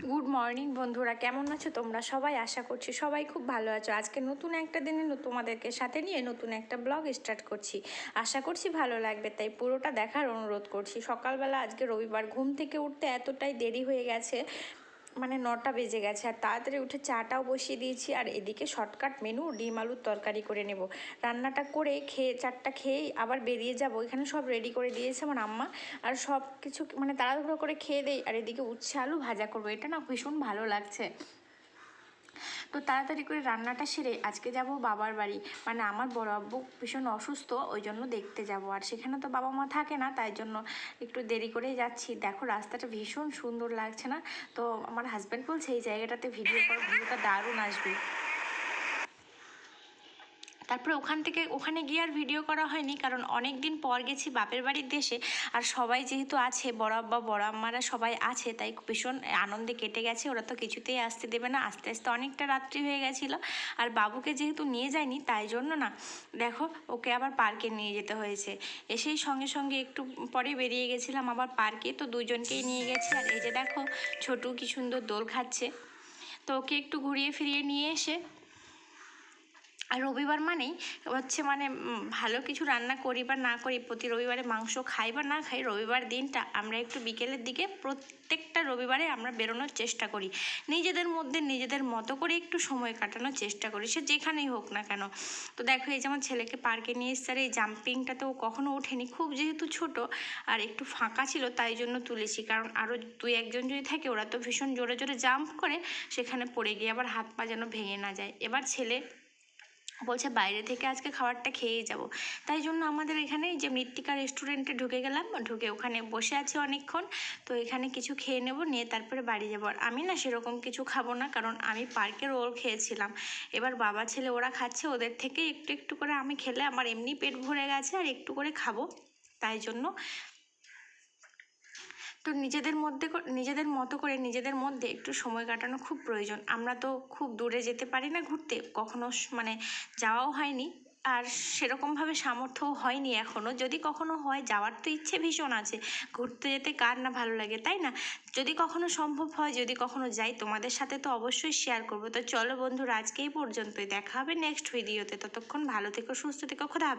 Good morning বন্ধুরা। কেমন আছো তোমরা? সবাই আশা করছি সবাই খুব ভালো আছো। আজকে নতুন একটা দিনে তোমাদেরকে সাথে নিয়ে নতুন একটা ব্লগ স্টার্ট করছি। আশা করছি ভালো লাগবে, তাই পুরোটা দেখার অনুরোধ করছি। সকালবেলা আজকে রবিবার, ঘুম থেকে উঠতে এতটাই দেরি হয়ে গেছে মানে নটা বেজে গেছে, আর তাড়াতাড়ি উঠে চাটাও বসিয়ে দিয়েছি, আর এদিকে শর্টকাট মেনু ডিম আলুর তরকারি করে নেব। রান্নাটা করে খেয়ে, চারটা খেয়েই আবার বেরিয়ে যাব। এখানে সব রেডি করে দিয়েছে আমার আম্মা, আর সব কিছু মানে তাড়াহুড়ো করে খেয়ে দেই, আর এদিকে উচ্ছে আলু ভাজা করব। এটা না ভীষণ ভালো লাগছে। তো তাড়াতাড়ি করে রান্নাটা সেরে আজকে যাব বাবার বাড়ি। মানে আমার বড় আব্বু ভীষণ অসুস্থ ওই জন্য দেখতে যাব। আর সেখানে তো বাবা মা থাকে না, তাই জন্য একটু দেরি করেই যাচ্ছি। দেখো রাস্তাটা ভীষণ সুন্দর লাগছে না? তো আমার হাজব্যান্ড বলছে, এই জায়গাটাতে ভিডিও করো ভিডিওটা দারুণ আসবে। তারপরে ওখান থেকে, ওখানে গিয়ে আর ভিডিও করা হয়নি, কারণ অনেক দিন পর গেছি বাপের বাড়ির দেশে। আর সবাই যেহেতু আছে, বড় আব্বা, বড় আম্মারা সবাই আছে, তাই ভীষণ আনন্দে কেটে গেছে, ওরা তো কিছুতেই আসতে দেবে না। আস্তে আস্তে অনেকটা রাত্রি হয়ে গেছিল। আর বাবুকে যেহেতু নিয়ে যায়নি, তাই জন্য না, দেখো, ওকে আবার পার্কে নিয়ে যেতে হয়েছে। এসেই সঙ্গে সঙ্গে একটু পরে বেরিয়ে গেছিলাম আবার পার্কে, তো দুজনকেই নিয়ে গেছি। আর এই যে দেখো, ছোটু কি সুন্দর দোল খাচ্ছে। তো ওকে একটু ঘুরিয়ে ফিরিয়ে নিয়ে এসে আর রবিবার মানেই হচ্ছে মানে ভালো কিছু রান্না করি বা না করি, প্রতি রবিবারে মাংস খাই বা না খাই, রবিবার দিনটা আমরা একটু বিকেলের দিকে প্রত্যেকটা রবিবারে আমরা বেরোনোর চেষ্টা করি। নিজেদের মধ্যে নিজেদের মতো করে একটু সময় কাটানোর চেষ্টা করি, সে যেখানেই হোক না কেন। তো দেখো, এই যেমন ছেলেকে পার্কে নিয়ে এসছে, আর এই জাম্পিংটা তো কখনো ওঠেনি, খুব যেহেতু ছোট আর একটু ফাঁকা ছিল, তাই জন্য তুলেছি। কারণ আরও দুই একজন যদি থাকে, ওরা তো ভীষণ জোরে জোরে জাম্প করে, সেখানে পড়ে গিয়ে আবার হাত পা যেন ভেঙে না যায়। এবার ছেলে বলছে বাইরে থেকে আজকে খাবারটা খেয়েই যাব। তাই জন্য আমাদের এখানে যে মৃত্তিকা রেস্টুরেন্টে ঢুকে গেলাম, ঢুকে ওখানে বসে আছি অনেকক্ষণ। তো এখানে কিছু খেয়ে নেব, নিয়ে তারপরে বাড়ি যাব। আর আমি না সেরকম কিছু খাব না, কারণ আমি পার্কে রোল খেয়েছিলাম। এবার বাবা ছেলে ওরা খাচ্ছে, ওদের থেকে একটু একটু করে আমি খেলে আমার এমনি পেট ভরে গেছে, আর একটু করে খাব। তাই জন্য তো নিজেদের মধ্যে নিজেদের মতো করে নিজেদের মধ্যে একটু সময় কাটানো খুব প্রয়োজন। আমরা তো খুব দূরে যেতে পারি না ঘুরতে, কখনো মানে যাওয়াও হয়নি। আর সেরকমভাবে সামর্থ্যও হয়নি এখনও যদি কখনো হয়, যাওয়ার তো ইচ্ছে ভীষণ আছে। ঘুরতে যেতে কার না ভালো লাগে, তাই না? যদি কখনো সম্ভব হয়, যদি কখনো যাই, তোমাদের সাথে তো অবশ্যই শেয়ার করব। তো চলো বন্ধুরা, আজকে এই পর্যন্তই। দেখা হবে নেক্সট ভিডিওতে ততক্ষণ ভালো থেকো, সুস্থ থেকো, খোদা।